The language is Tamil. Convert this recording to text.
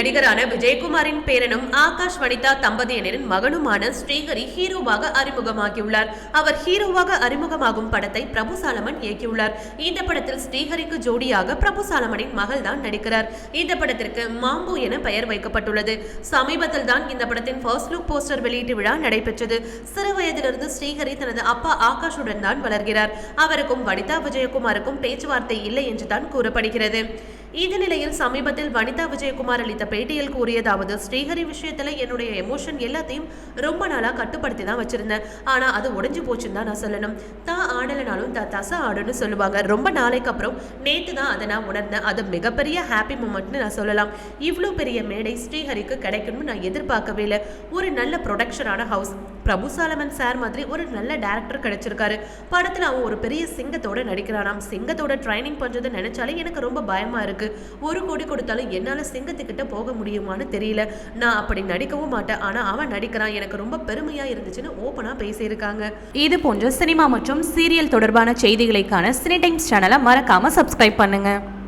நடிகரான விஜயகுமாரின் பேரனும் ஆகாஷ் வனிதா தம்பதியினரின் மகனுமான ஸ்ரீஹரி ஹீரோவாக அறிமுகமாகியுள்ளார். அவர் ஹீரோவாக அறிமுகமாகும் படத்தை பிரபு சாலமன் இயக்கியுள்ளார். இந்த படத்தில் ஸ்ரீஹரிக்கு ஜோடியாக பிரபு சாலமனின் மகள் தான் நடிக்கிறார். இந்த படத்திற்கு மாம்பு என பெயர் வைக்கப்பட்டுள்ளது. சமீபத்தில் தான் இந்த படத்தின் ஃபர்ஸ்ட் லுக் போஸ்டர் வெளியீட்டு விழா நடைபெற்றது. சிறு வயதிலிருந்து ஸ்ரீஹரி தனது அப்பா ஆகாஷுடன் தான் வளர்கிறார். அவருக்கும் வனிதா விஜயகுமாருக்கும் பேச்சுவார்த்தை இல்லை என்று தான் கூறப்படுகிறது. இந்த நிலையில் சமீபத்தில் வனிதா விஜயகுமார் அளித்த பேட்டியில் கூறியதாவது ஸ்ரீஹரி விஷயத்துல என்னுடைய எமோஷன் எல்லாத்தையும் ரொம்ப நாளா கட்டுப்படுத்தி தான் வச்சிருந்தேன். ஆனா அது உடைஞ்சு போச்சுன்னு தான் நான் சொல்லணும். தான் ஆடலைனாலும் தான் தசை ஆடுன்னு சொல்லுவாங்க. ரொம்ப நாளைக்கு அப்புறம் நேத்து தான் அதை நான் உணர்ந்தேன். அது மிகப்பெரிய ஹாப்பி மூமெண்ட்னு நான் சொல்லலாம். இவ்வளோ பெரிய மேடை ஸ்ரீஹரிக்கு கிடைக்கணும்னு நான் எதிர்பார்க்கவே இல்லை. ஒரு நல்ல ப்ரொடக்ஷனான ஹவுஸ் பிரபு சாலமன் சார் மாதிரி ஒரு நல்ல டேரக்டர் கிடைச்சிருக்காரு. படத்துல அவன் ஒரு பெரிய சிங்கத்தோட நடிக்கிறானாம். சிங்கத்தோட ட்ரைனிங் பண்ணுறது நினைச்சாலே எனக்கு ரொம்ப பயமா இருக்கு. ஒரு கோடி கொடுத்தாலும் என்னால சிங்கத்துக்கிட்ட போக முடியுமான்னு தெரியல. நான் அப்படி நடிக்கவும் மாட்டேன். ஆனா அவன் நடிக்கிறான். எனக்கு ரொம்ப பெருமையா இருந்துச்சுன்னு ஓப்பனாக பேசியிருக்காங்க. இது போன்ற சினிமா மற்றும் சீரியல் தொடர்பான செய்திகளுக்கான சினி டைம்ஸ் சேனலை மறக்காம சப்ஸ்கிரைப் பண்ணுங்க.